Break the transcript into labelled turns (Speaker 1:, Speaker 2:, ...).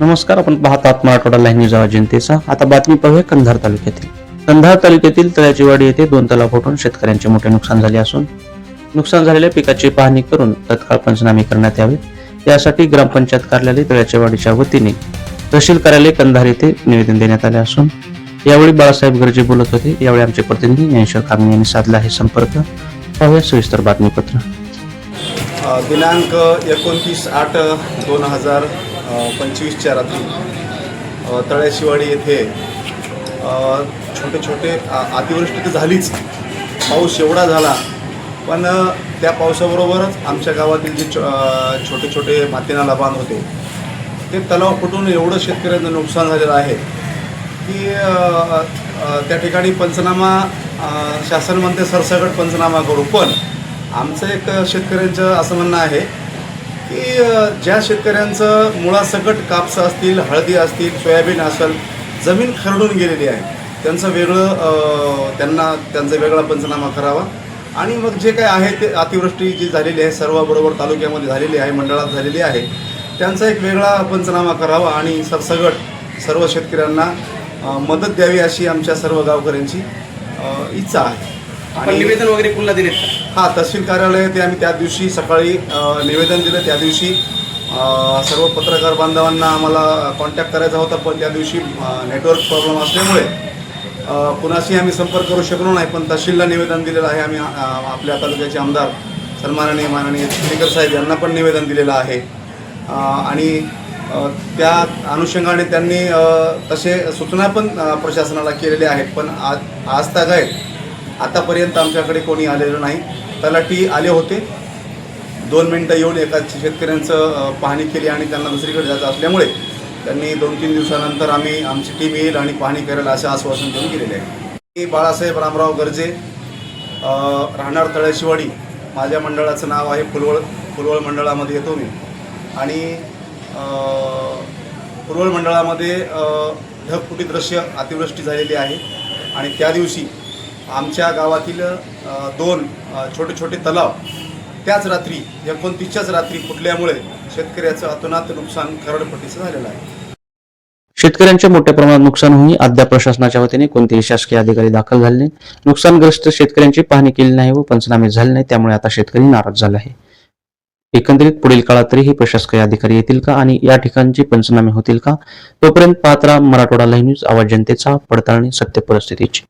Speaker 1: नमस्कार आपण पाहतात मराठवाडा लाईव्ह न्यूज जनतेचा. आता बातमी पाहूया कंधार तालुक्यातील. कंधार तालुक्यातील तळ्याचीवाडी येथे दोन तलाव फुटून शेतकऱ्यांचे मोठे नुकसान झाले असून नुकसान झालेल्या पिकाची पाहणी करून तत्काळ पंचनामे करण्यात यावे. यासाठी ग्रामपंचायत कार्यालय तळ्याचीवाडीच्या वतीने तहसील कार्यालय कंधार येथे निवेदन देण्यात आले असून यावेळी बाळासाहेब गर्जे बोलत होते. यावेळी आमचे प्रतिनिधी ज्ञानेश्वर कामणे यांनी साधला आहे संपर्क. पाहूया सविस्तर बातमीपत्र.
Speaker 2: दिनांक एकोणतीस आठ दोन हजार पंचवीसच्या रात्री तळ्याशिवाडी येथे छोटे छोटे अतिवृष्टी तर झालीच. पाऊस एवढा झाला. पण त्या पावसाबरोबरच आमच्या गावातील जे छो- छोटे छोटे मातीनाला बांध होते ते तलाव फुटून एवढं शेतकऱ्यांचं नुकसान झालेलं आहे की त्या ठिकाणी पंचनामा शासन म्हणते सरसकट पंचनामा करू. पण आमचं एक शेतकऱ्यांचं असं म्हणणं आहे की ज्या शेतकऱ्यांचं मुळासकट कापसं असतील हळदी असतील सोयाबीन असेल जमीन खरडून गेलेली आहे. त्यांचं वेगळं त्यांना त्यांचा वेगळा पंचनामा करावा. आणि मग जे काय आहे ते अतिवृष्टी जी झालेली आहे सर्वाबरोबर तालुक्यामध्ये झालेली आहे मंडळात झालेली आहे त्यांचा एक वेगळा पंचनामा करावा आणि सरसगट सर्व शेतकऱ्यांना मदत द्यावी अशी आमच्या सर्व गावकऱ्यांची इच्छा आहे.
Speaker 3: आपण निवेदन वगैरे कुणाला दिलेत? का
Speaker 2: हा तहसील कार्यालय ते आम्ही त्या दिवशी सकाळी अ, निवेदन दिलं. त्या दिवशी अ, सर्व पत्रकार बांधवांना आम्हाला कॉन्टॅक्ट करायचा होता पण त्या दिवशी नेटवर्क प्रॉब्लेम असल्यामुळे अ, कुणाशी आम्ही संपर्क करू शकलो नाही. पण तहसीलला निवेदन दिलेलं आहे. आम्ही अ, आपल्या तालुक्याचे आमदार सन्माननीय माननीय स्पीकर साहेब यांना पण निवेदन दिलेलं आहे. अ, आणि अ, त्या अनुषंगाने त्यांनी अ, तसे सूचना पण अ, प्रशासनाला केलेल्या आहेत. पण आज आज काय आतापर्यंत आमच्याकडे कोणी आलेलं नाही. तलाठी आले होते. दोन मिनटं येऊन एका शेतकऱ्यांचं पाहणी केली आणि त्यांना दुसरीकडे जायचं असल्यामुळे त्यांनी दोन तीन दिवसानंतर आम्ही आमची टीम येईल आणि पाहणी करेल असं आश्वासन देऊन गेलेले आहे. मी बाळासाहेब रामराव गर्जे राहणार तळेशिवाडी. माझ्या मंडळाचं नाव आहे फुलवळ फुलवळ मंडळामध्ये येतो मी. आणि फुलवळ मंडळामध्ये ढगफुटी दृश्य अतिवृष्टी झालेली आहे. आणि त्या दिवशी आमच्या गावातील दोन छोटे छोटे तलाव त्याच रात्री एकोणतीसच्याच रात्री फुटल्यामुळे शेतकऱ्याचं अतोनात नुकसान खरडपट्टीचं झालेलं आहे.
Speaker 1: शेतकऱ्यांचे मोठ्या प्रमाणात नुकसान होऊन अद्याप प्रशासनाच्या वतीने कोणतेही शासकीय अधिकारी दाखल झाले नाही नुकसानग्रस्त शेतकऱ्यांची पाहणी केली नाही व पंचनामे झाले नाही त्यामुळे आता शेतकरी नाराज झाला आहे एकंदरीत पुढील काळात तरीही प्रशासकीय अधिकारी येतील का आणि या ठिकाणचे पंचनामे होतील का? तोपर्यंत पात्रा मराठवाडा लाईव्ह न्यूज आवाज जनतेचा पडताळणी सत्य परिस्थितीची.